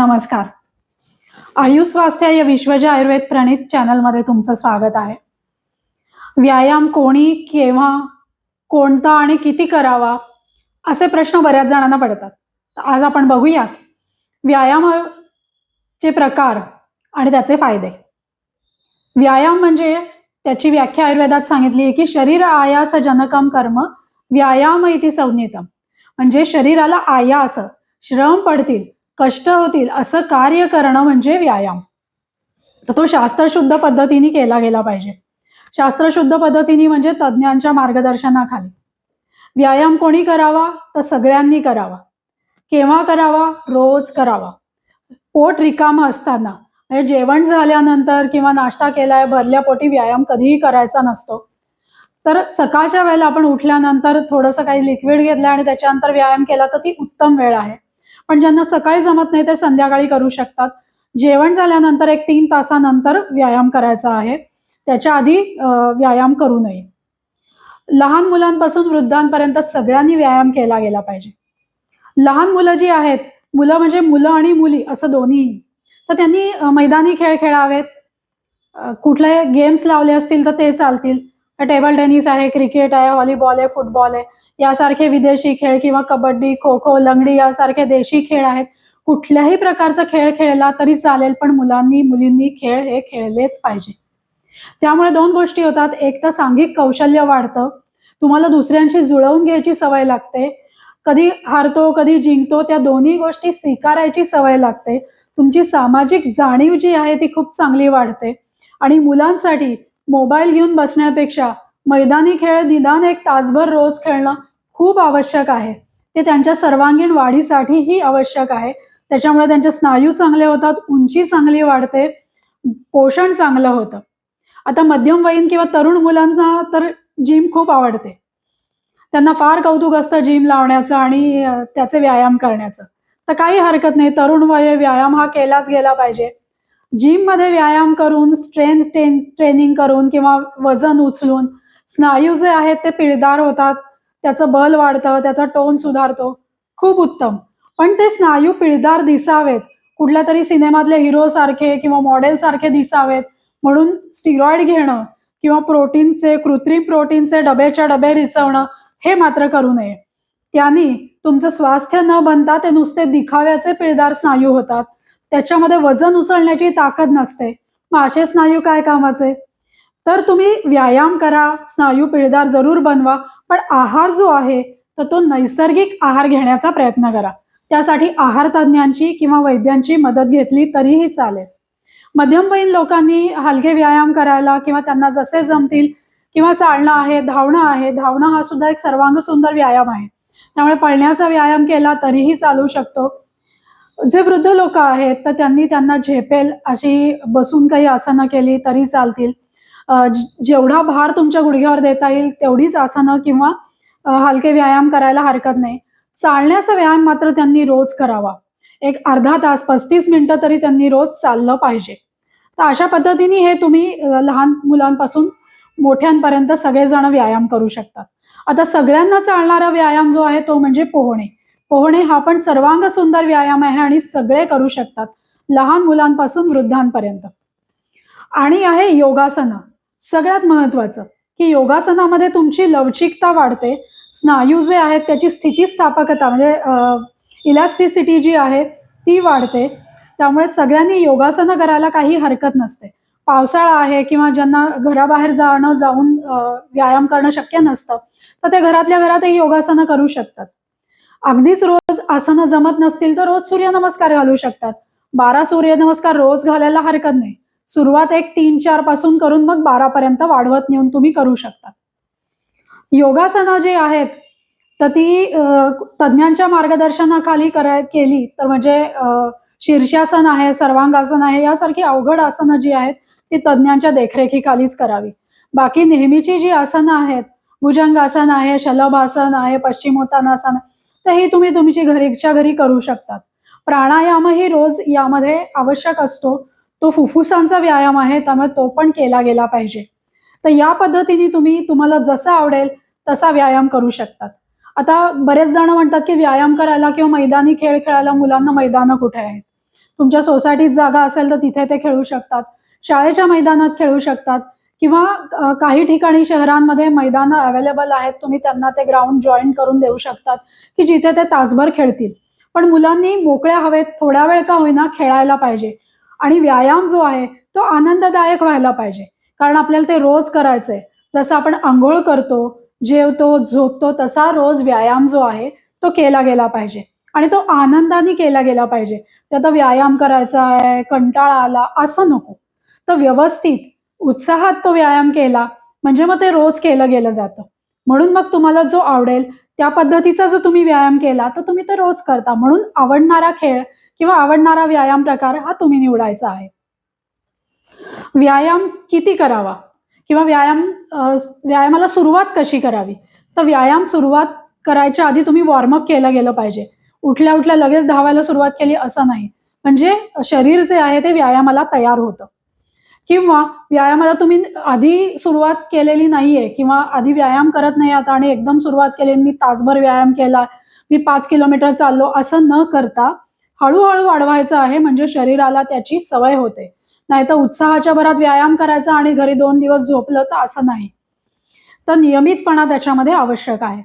नमस्कार. आयु स्वास्थ्य या विश्वज आयुर्वेद प्रणित चॅनलमध्ये तुमचं स्वागत आहे. व्यायाम कोणी केव्हा कोणता आणि किती करावा असे प्रश्न बऱ्याच जणांना पडतात. आज आपण बघूया व्यायामाचे प्रकार आणि त्याचे फायदे. व्यायाम म्हणजे त्याची व्याख्या आयुर्वेदात सांगितली आहे की शरीर आयास जनकम कर्म व्यायाम इति संज्ञितम. म्हणजे शरीराला आयास श्रम पडतील कष्ट होतील असं कार्य करणं म्हणजे व्यायाम. तर तो शास्त्रशुद्ध पद्धतीने केला गेला पाहिजे. शास्त्रशुद्ध पद्धतीने म्हणजे तज्ज्ञांच्या मार्गदर्शनाखाली. व्यायाम कोणी करावा? तर सगळ्यांनी करावा. केव्हा करावा? रोज करावा. पोट रिकामं असताना. म्हणजे जेवण झाल्यानंतर किंवा नाश्ता केलाय भरल्या पोटी व्यायाम कधीही करायचा नसतो. तर सकाळच्या वेळेला आपण उठल्यानंतर थोडंसं काही लिक्विड घेतलं आणि त्याच्यानंतर व्यायाम केला तर ती उत्तम वेळ आहे. पण ज्यांना सकाळी जमत नाही ते संध्याकाळी करू शकतात. जेवण झाल्यानंतर एक तीन तासानंतर व्यायाम करायचा आहे. त्याच्या आधी व्यायाम करू नये. लहान मुलांपासून वृद्धांपर्यंत सगळ्यांनी व्यायाम केला गेला पाहिजे. लहान मुलं जी आहेत मुलं म्हणजे मुलं आणि मुली असं दोन्ही. तर त्यांनी मैदानी खेळ खेळावेत. कुठले गेम्स लावले असतील तर ते चालतील. टेबल टेनिस आहे क्रिकेट आहे व्हॉलीबॉल आहे फुटबॉल आहे. यासारखे विदेशी खेळ किंवा कबड्डी खो खो लंगडी यासारखे देशी खेळ आहेत. कुठल्याही प्रकारचा खेळ खेळला तरी चालेल पण मुलांनी मुलींनी खेळ हे खेळलेच पाहिजे. त्यामुळे दोन गोष्टी होतात. एक तर सांघिक कौशल्य वाढतं. तुम्हाला दुसऱ्यांशी जुळवून घ्यायची सवय लागते. कधी हारतो कधी जिंकतो त्या दोन्ही गोष्टी स्वीकारायची सवय लागते. तुमची सामाजिक जाणीव जी आहे ती खूप चांगली वाढते. आणि मुलांसाठी मोबाईल घेऊन बसण्यापेक्षा मैदानी खेळ निदान एक तासभर रोज खेळणं खूप आवश्यक आहे. ते त्यांच्या सर्वांगीण वाढीसाठीही आवश्यक आहे. त्याच्यामुळे त्यांचे स्नायू चांगले होतात उंची चांगली वाढते पोषण चांगलं होतं. आता मध्यमवयीन किंवा तरुण मुलांना तर जिम खूप आवडते. त्यांना फार कौतुक असतं जिम लावण्याचं आणि त्याचे व्यायाम करण्याचं. तर काही हरकत नाही तरुण वय व्यायाम हा केलाच गेला पाहिजे. जिममध्ये व्यायाम करून स्ट्रेंथ ट्रेन ट्रेनिंग करून किंवा वजन उचलून स्नायू जे आहेत ते पिळदार होतात त्याचं बल वाढतं त्याचा टोन सुधारतो. खूप उत्तम. पण ते स्नायू पिळदार दिसावेत. कुठल्या तरी सिनेमातले हिरो सारखे किंवा मॉडेल सारखे दिसावेत. म्हणून स्टिरॉइड घेणं किंवा प्रोटीनचे कृत्रिम प्रोटीनचे डबेच्या डबे रिचवणं हे मात्र करू नये. त्यांनी तुमचं स्वास्थ्य न बनता ते नुसते दिखाव्याचे पिळदार स्नायू होतात. त्याच्यामध्ये वजन उचलण्याची ताकद नसते. मग असे स्नायू काय कामाचे? तर तुम्ही व्यायाम करा स्नायू पिळदार जरूर बनवा. पण आहार जो आहे तर तो नैसर्गिक आहार घेण्याचा प्रयत्न करा. त्यासाठी आहार तज्ज्ञांची किंवा वैद्यांची मदत घेतली तरीही चालेल. मध्यमवयीन लोकांनी हलके व्यायाम करायला किंवा त्यांना जसे जमतील किंवा चालणं आहे धावणं आहे धावणं हा सुद्धा एक सर्वांग सुंदर व्यायाम आहे. त्यामुळे पळण्याचा व्यायाम केला तरीही चालू शकतो. जे वृद्ध लोक आहेत तर त्यांनी त्यांना झेपेल अशी बसून काही आसनं केली तरी चालतील. जेवढा भार तुमच्या गुडघ्यावर देता येईल तेवढीच आसनं किंवा हलके व्यायाम करायला हरकत नाही. चालण्याचा व्यायाम मात्र त्यांनी रोज करावा. एक अर्धा तास पस्तीस मिनिटं तरी त्यांनी रोज चाललं पाहिजे. तर अशा पद्धतीने हे तुम्ही लहान मुलांपासून मोठ्यांपर्यंत सगळेजण व्यायाम करू शकतात. आता सगळ्यांना चालणारा व्यायाम जो आहे तो म्हणजे पोहणे. पोहणे हा पण सर्वांग सुंदर व्यायाम आहे आणि सगळे करू शकतात लहान मुलांपासून वृद्धांपर्यंत. आणि आहे योगासनं. सगळ्यात महत्वाचं की योगासनामध्ये तुमची लवचिकता वाढते. स्नायू जे आहेत त्याची स्थितीस्थापकता म्हणजे इलॅस्टिसिटी जी आहे ती वाढते. त्यामुळे सगळ्यांनी योगासनं करायला काही हरकत नसते. पावसाळा आहे किंवा ज्यांना घराबाहेर जाणं जाऊन व्यायाम करणं शक्य नसतं तर ते घरातल्या घरातही योगासनं करू शकतात. अगदीच रोज आसनं जमत नसतील तर रोज सूर्यनमस्कार घालू शकतात. बारा सूर्यनमस्कार रोज घालायला हरकत नाही. सुरुवात एक तीन चारपासून करून मग बारा पर्यंत वाढवत नेऊन तुम्ही करू शकता. योगासनं जी आहेत तर ती तज्ञांच्या तज्ज्ञांच्या मार्गदर्शनाखाली कराय केली तर म्हणजे शीर्षासन आहे सर्वांगासन आहे यासारखी अवघड आसनं जी आहेत ती तज्ज्ञांच्या देखरेखीखालीच करावी. बाकी नेहमीची जी आसनं आहेत भुजंगासन आहे शलभासन आहे पश्चिमोत्तानासन तर ही तुम्ही तुमची घरीच्या घरी करू शकतात. प्राणायामही रोज यामध्ये आवश्यक असतो. तो फुफ्फुसांचा व्यायाम आहे त्यामुळे तो पण केला गेला पाहिजे. तर या पद्धतीने तुम्ही तुम्हाला जसं आवडेल तसा व्यायाम करू शकतात. आता बरेच जण म्हणतात की व्यायाम करायला किंवा मैदानी खेळ खेळायला मुलांना मैदानं कुठे आहेत? तुमच्या सोसायटीत जागा असेल तर तिथे ते खेळू शकतात. शाळेच्या मैदानात खेळू शकतात. किंवा काही ठिकाणी शहरांमध्ये मैदानं अवेलेबल आहेत तुम्ही त्यांना ते ग्राउंड जॉईन करून देऊ शकतात की जिथे ते तासभर खेळतील. पण मुलांनी मोकळ्या हवेत थोड्या वेळ का होईना खेळायला पाहिजे. आणि व्यायाम जो आहे तो आनंददायक व्हायला पाहिजे. कारण आपल्याला ते रोज करायचंय. जसं आपण आंघोळ करतो जेवतो झोपतो तसा रोज व्यायाम जो आहे तो केला गेला पाहिजे. आणि तो आनंदाने केला गेला पाहिजे. त्यात व्यायाम करायचा आहे कंटाळा आला असं नको. तर व्यवस्थित उत्साहात तो व्यायाम केला म्हणजे मग ते रोज केलं गेलं जातं. म्हणून मग तुम्हाला जो आवडेल त्या पद्धतीचा जर तुम्ही व्यायाम केला तर तुम्ही ते रोज करता. म्हणून आवडणारा खेळ किंवा आवडणारा व्यायाम प्रकार हा तुम्ही निवडायचा आहे. व्यायाम किती करावा? किंवा व्यायाम व्यायामाला सुरुवात कशी करावी? तर व्यायाम सुरुवात करायच्या आधी तुम्ही वॉर्मअप केलं गेलं पाहिजे. उठल्या उठल्या लगेच धावायला सुरुवात केली असं नाही. म्हणजे शरीर जे आहे ते व्यायामाला तयार होतं. किंवा व्यायामाला तुम्ही आधी सुरुवात केलेली नाहीये किंवा आधी व्यायाम करत नाही आता आणि एकदम सुरुवात केली मी तासभर व्यायाम केला मी पाच किलोमीटर चाललो असं न करता हळूहळू वाढवायचं आहे म्हणजे शरीराला त्याची सवय होते. नाही तर उत्साहाच्या भरात व्यायाम करायचा आणि घरी दोन दिवस झोपलं तर असं नाही. तर नियमितपणा त्याच्यामध्ये आवश्यक आहे.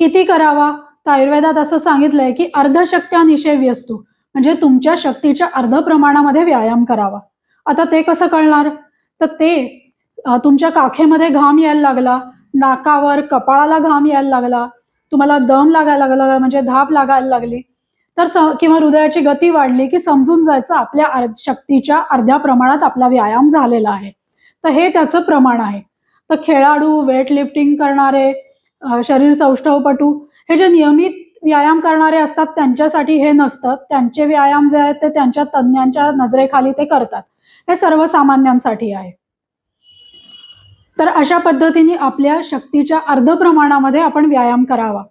किती करावा? तर आयुर्वेदात असं सांगितलंय की अर्धशक्त्या निषेव्य असतो. म्हणजे तुमच्या शक्तीच्या अर्ध प्रमाणामध्ये व्यायाम करावा. आता ते कसं कळणार? तर ते तुमच्या काखेमध्ये घाम यायला लागला नाकावर कपाळाला घाम यायला लागला तुम्हाला दम लागायला लागला म्हणजे धाप लागायला लागली तर किंवा हृदयाची गती वाढली की समजून जायचं आपल्या शक्तीच्या अर्ध्या प्रमाणात आपला व्यायाम झालेला आहे. तर हे त्याचं प्रमाण आहे. तर खेळाडू वेट लिफ्टिंग करणारे शरीर सौष्ठवपटू हे जे नियमित व्यायाम करणारे असतात त्यांच्यासाठी हे नसतं. त्यांचे व्यायाम जे आहेत ते त्यांच्या तज्ज्ञांच्या नजरेखाली ते करतात. हे सर्वसामान्यांसाठी आहे. तर अशा पद्धतीने आपल्या शक्तीच्या अर्ध प्रमाणामध्ये आपण व्यायाम करावा.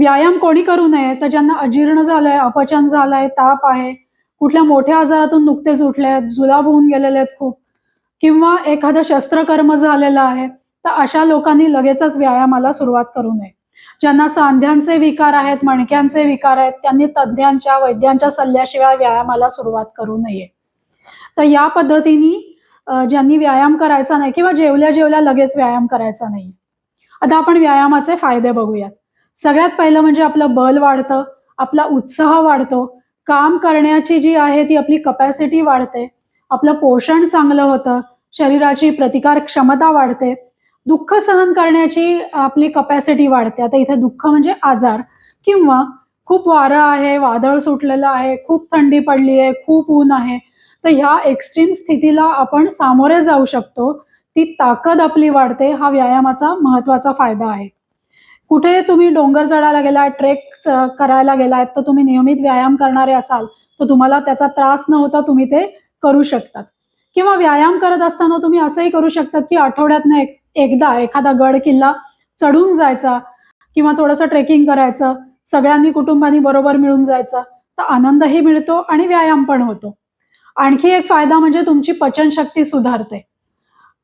व्यायाम कोणी करू नये? तर ज्यांना अजीर्ण झालंय अपचन झालंय ताप आहे कुठल्या मोठ्या आजारातून नुकतेच उठले आहेत जुलाब होऊन गेलेले आहेत खूप किंवा एखादं शस्त्रकर्म झालेलं आहे तर अशा लोकांनी लगेचच व्यायामाला सुरुवात करू नये. ज्यांना सांध्यांचे विकार आहेत मणक्यांचे विकार आहेत त्यांनी तज्ज्ञांच्या वैद्यांच्या सल्ल्याशिवाय व्यायामाला सुरुवात करू नये. तर या पद्धतीने ज्यांनी व्यायाम करायचा नाही किंवा जेवल्या जेवल्या लगेच व्यायाम करायचा नाही. आता आपण व्यायामाचे फायदे बघूयात. सगळ्यात पहिलं म्हणजे आपलं बल वाढतं आपला उत्साह वाढतो. काम करण्याची जी आहे ती आपली कपॅसिटी वाढते. आपलं पोषण चांगलं होतं शरीराची प्रतिकार क्षमता वाढते. दुःख सहन करण्याची आपली कपॅसिटी वाढते. आता इथे दुःख म्हणजे आजार किंवा खूप वारं आहे वादळ सुटलेलं आहे खूप थंडी पडली आहे खूप ऊन आहे. तर ह्या एक्स्ट्रीम स्थितीला आपण सामोरे जाऊ शकतो. ती ताकद आपली वाढते हा व्यायामाचा महत्त्वाचा फायदा आहे. कुठे तुम्ही डोंगर चढायला गेलाय ट्रेक करायला गेलाय तर तुम्ही नियमित व्यायाम करणारे असाल तर तुम्हाला त्याचा त्रास न होता तुम्ही ते करू शकतात. किंवा व्यायाम करत असताना तुम्ही असंही करू शकतात की आठवड्यातनं एक एकदा एखादा गड किल्ला चढून जायचा किंवा थोडंसं ट्रेकिंग करायचं सगळ्यांनी कुटुंबानी बरोबर मिळून जायचं तर आनंदही मिळतो आणि व्यायाम पण होतो. आणखी एक फायदा म्हणजे तुमची पचनशक्ती सुधारते.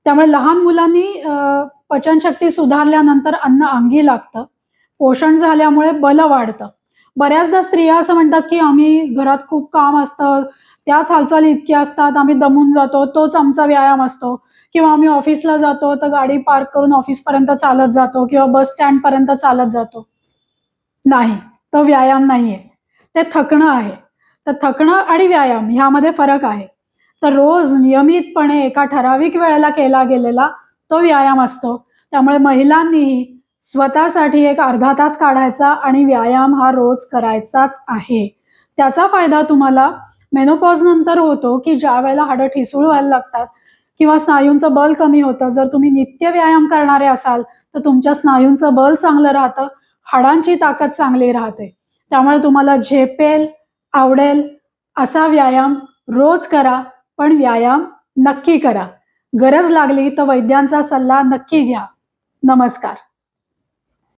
त्यामुळे लहान मुलांनी पचनशक्ती सुधारल्यानंतर अन्न अंगी लागतं. पोषण झाल्यामुळे बल वाढतं. बऱ्याचदा स्त्रिया असं म्हणतात की आम्ही घरात खूप काम असतं त्याच हालचाली इतक्या असतात आम्ही दमून जातो तोच आमचा व्यायाम असतो. किंवा आम्ही ऑफिसला जातो तर गाडी पार्क करून ऑफिसपर्यंत चालत जातो किंवा बस स्टँडपर्यंत चालत जातो. नाही तो व्यायाम नाहीये. ते थकणं आहे. तर थकणं आणि व्यायाम ह्यामध्ये फरक आहे. तर रोज नियमितपणे एका ठराविक वेळेला केला गेलेला तो व्यायाम असतो. त्यामुळे महिलांनीही स्वतःसाठी एक अर्धा तास काढायचा आणि व्यायाम हा रोज करायचाच आहे. त्याचा फायदा तुम्हाला मेनोपॉज नंतर होतो की ज्या वेळेला हाडं ठिसूळ व्हायला लागतात किंवा स्नायूंचं बल कमी होतं. जर तुम्ही नित्य व्यायाम करणारे असाल तर तुमच्या स्नायूंचं बल चांगलं राहतं हाडांची ताकद चांगली राहते. त्यामुळे तुम्हाला झेपेल आवडेल असा व्यायाम रोज करा. पण व्यायाम नक्की करा. गरज लागली तर वैद्यांचा सल्ला नक्की घ्या. नमस्कार.